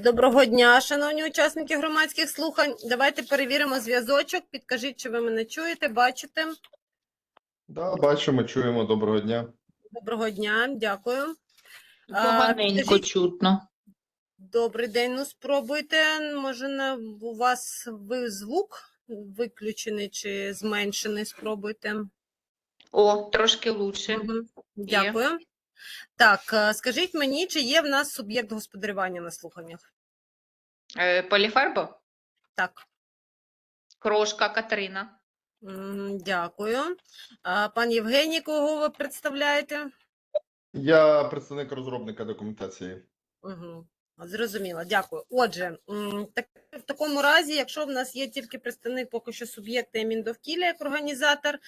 Доброго дня, шановні учасники громадських слухань. Давайте перевіримо зв'язочок. Підкажіть, чи ви мене чуєте, бачите. Да, бачимо, чуємо. Доброго дня. Доброго дня, дякую. Поганенько скажіть- чутно. Добрий день, ну спробуйте. Може, у вас ви звук виключений чи зменшений? Спробуйте. О, трошки лучше. Мгм. Дякую. Так, е, скажіть мені, чи є в нас суб'єкт господарювання на слуханнях? Е, Поліфарбо? Так. Крошка Катерина. Дякую. А, Пан Євгеній, кого ви представляєте? Я представник розробника документації. Угу. Зрозуміло, дякую. Отже, так, в такому разі, якщо в нас є тільки представник поки що суб'єкта і Міндовкілля як організатор,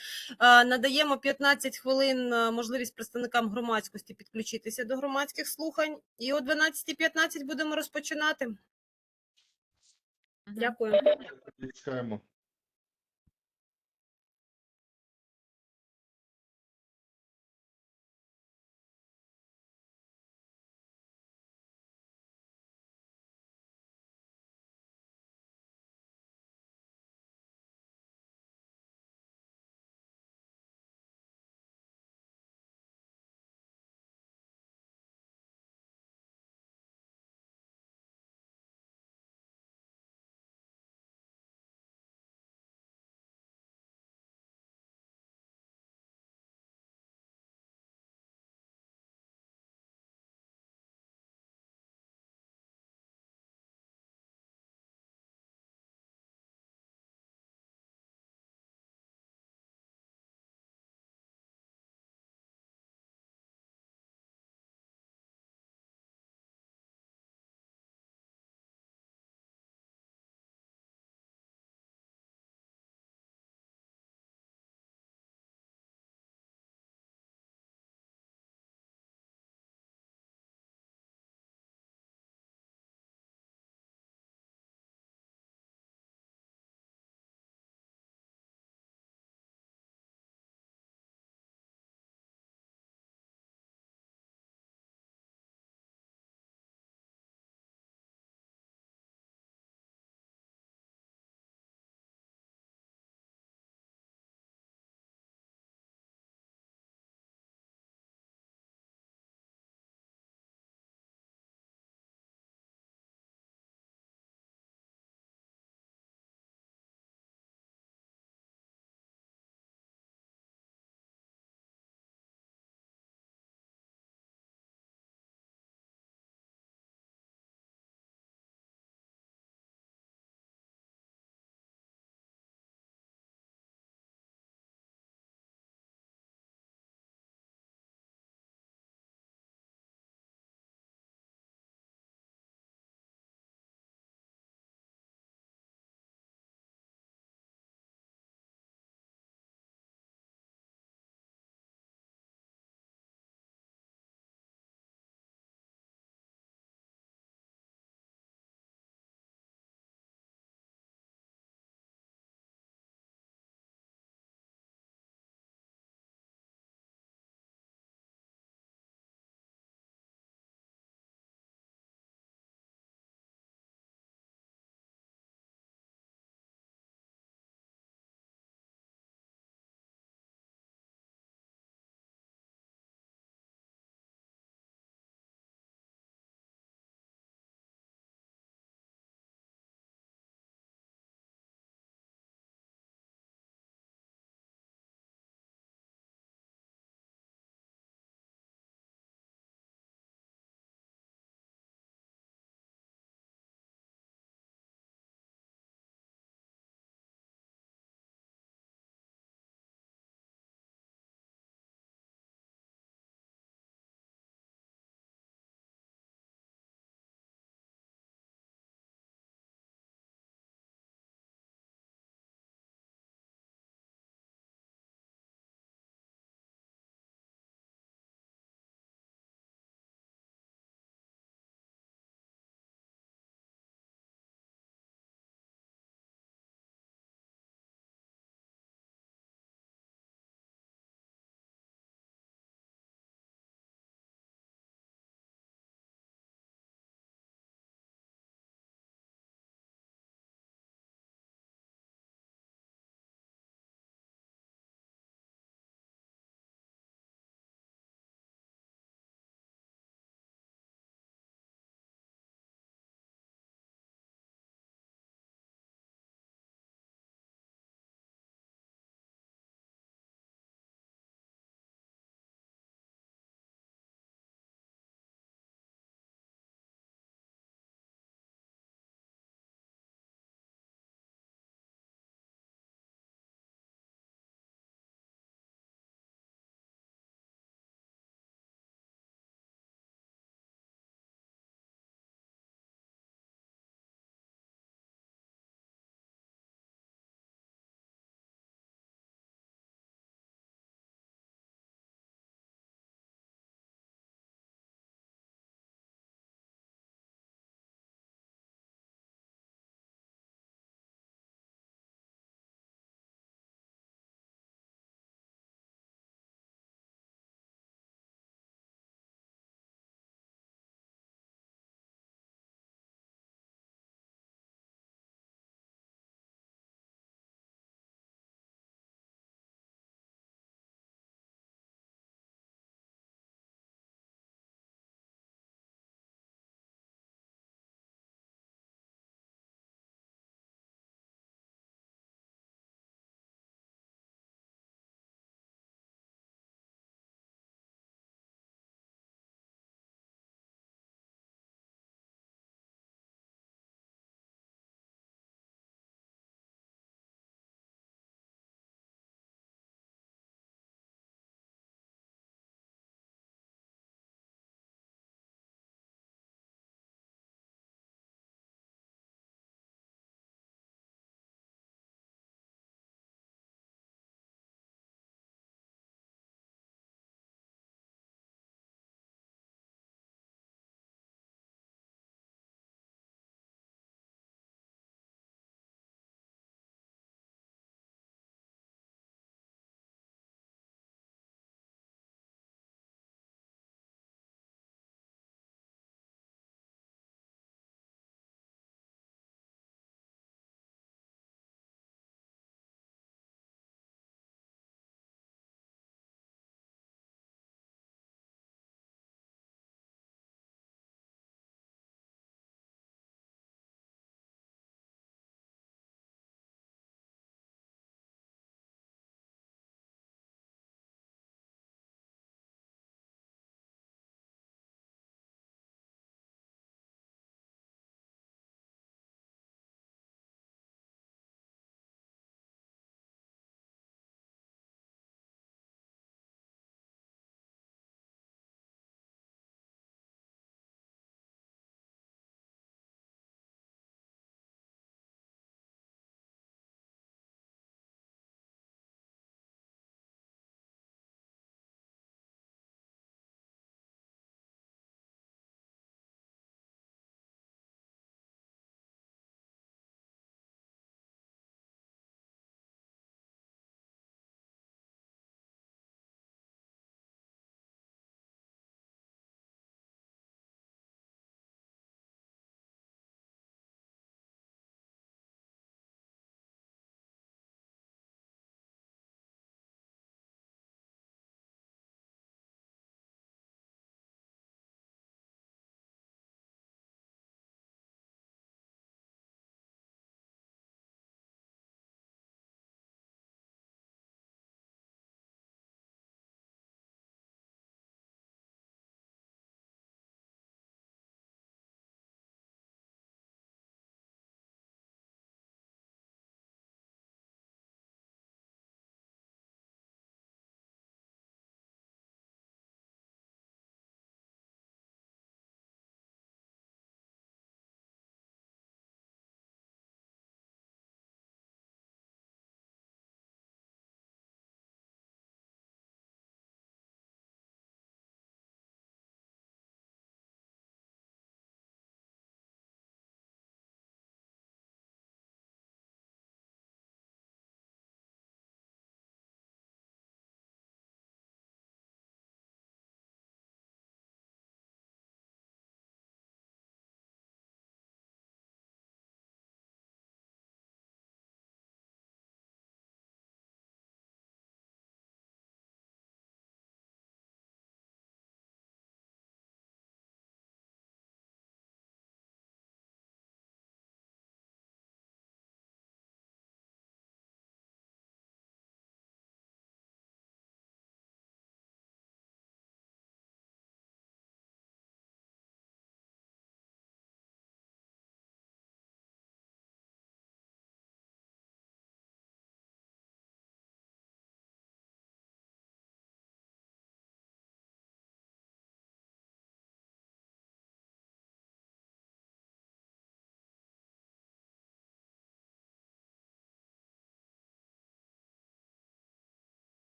надаємо 15 хвилин можливість представникам громадськості підключитися до громадських слухань. І о 12.15 будемо розпочинати. Дякую. Чекаємо.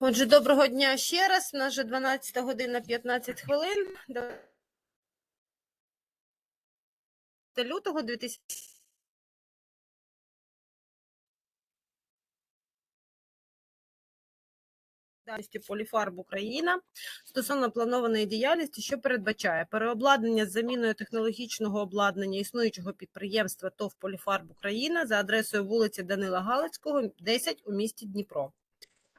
Отже, доброго дня ще раз. У нас вже 12 година 15 хвилин. До лютого 2000 Поліфарб Україна стосовно планованої діяльності, що передбачає переобладнання з заміною технологічного обладнання існуючого підприємства ТОВ Поліфарб Україна за адресою вулиці Данила Галицького, 10 у місті Дніпро.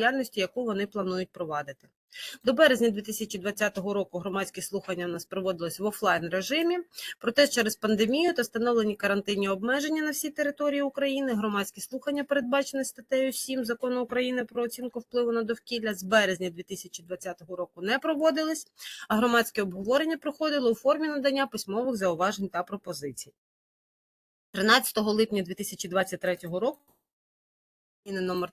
діяльність, яку вони планують провадити. До березня 2020 року громадські слухання у нас проводились в офлайн режимі. Проте через пандемію та встановлені карантинні обмеження на всій території України громадські слухання, передбачені статтею 7 закону України про оцінку впливу на довкілля, з березня 2020 року не проводились, а громадське обговорення проходило у формі надання письмових зауважень та пропозицій. 13 липня 2023 року номер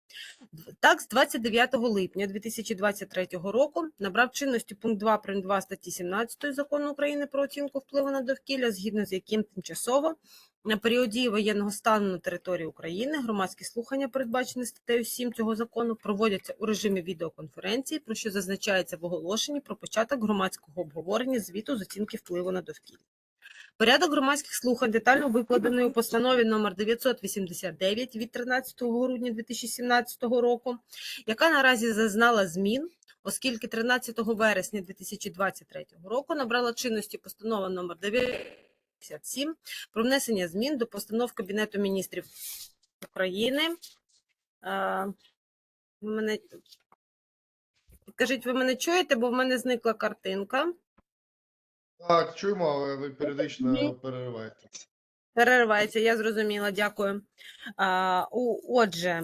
Так, з 29 липня 2023 року набрав чинності пункт 2 прим. 2 статті 17 Закону України про оцінку впливу на довкілля, згідно з яким тимчасово на період дії воєнного стану на території України громадські слухання, передбачені статтею 7 цього закону, проводяться у режимі відеоконференції, про що зазначається в оголошенні про початок громадського обговорення звіту з оцінки впливу на довкілля. Порядок громадських слухань детально викладений у постанові номер 989 від 13 грудня 2017 року, яка наразі зазнала змін, оскільки 13 вересня 2023 року набрала чинності постанова номер 957 про внесення змін до постанов Кабінету міністрів України. Мене... Кажіть, ви мене чуєте, бо в мене зникла картинка. Так, чуємо, але ви періодично перериваєте. Переривається, я зрозуміла, дякую. А, у- Отже,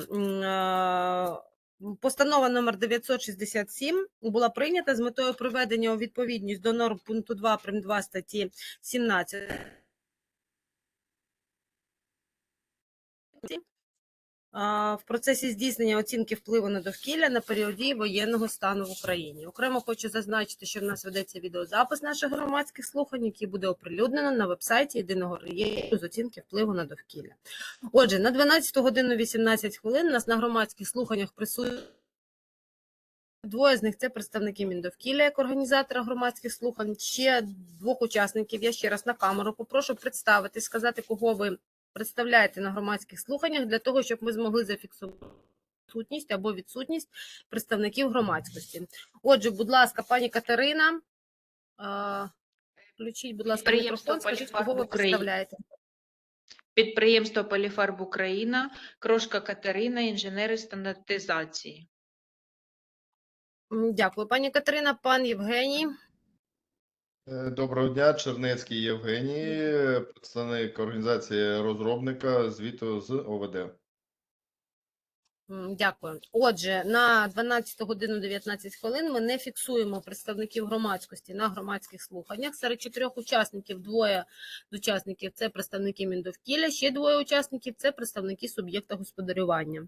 постанова номер 967 була прийнята з метою приведення у відповідність до норм пункту 2 прим. 2 статті 17 а, в процесі здійснення оцінки впливу на довкілля на період дії воєнного стану в Україні. Окремо хочу зазначити, що в нас ведеться відеозапис наших громадських слухань, який буде оприлюднено на вебсайті єдиного реєстру з оцінки впливу на довкілля. Отже, на 12 годину 18 хвилин нас на громадських слуханнях присутні Двоє з них це представники Міндовкілля як організатора громадських слухань. Ще двох учасників я ще раз на камеру попрошу представити, сказати, кого ви представляєте на громадських слуханнях, для того, щоб ми змогли зафіксувати відсутність або відсутність представників громадськості. Отже, будь ласка, пані Катерина, включіть, будь ласка, мікрофон, скажіть, кого ви представляєте. Підприємство Поліфарб Україна, Крошка Катерина, інженери стандартизації. Дякую, пані Катерина, пан Євгеній. Е, Доброго дня, Чернецький Євгеній, представник організації розробника звіту з ОВД. Дякую. Отже, на 12 годину 19 хвилин ми не фіксуємо представників громадськості на громадських слуханнях. Серед чотирьох учасників двоє учасників це представники Міндовкілля, ще двоє учасників це представники суб'єкта господарювання.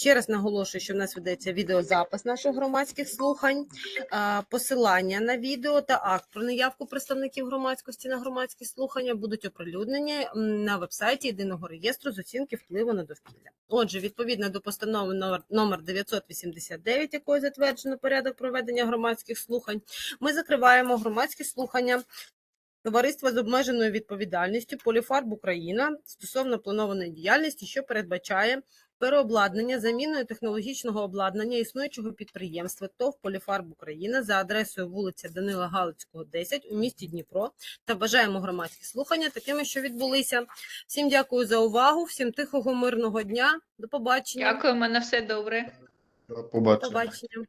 Ще раз наголошую, що в нас ведеться відеозапис наших громадських слухань, посилання на відео та акт про неявку представників громадськості на громадські слухання будуть оприлюднені на вебсайті єдиного реєстру з оцінки впливу на довкілля. Отже, відповідно до постанови номер 989, якою затверджено порядок проведення громадських слухань, ми закриваємо громадські слухання Товариства з обмеженою відповідальністю Поліфарб Україна стосовно планованої діяльності, що передбачає переобладнання заміною технологічного обладнання існуючого підприємства ТОВ «Поліфарб Україна» за адресою вулиця Данила Галицького, 10 у місті Дніпро та бажаємо громадські слухання такими, що відбулися. Всім дякую за увагу, всім тихого, мирного дня. До побачення. Дякуємо на все добре. До До побачення. побачення.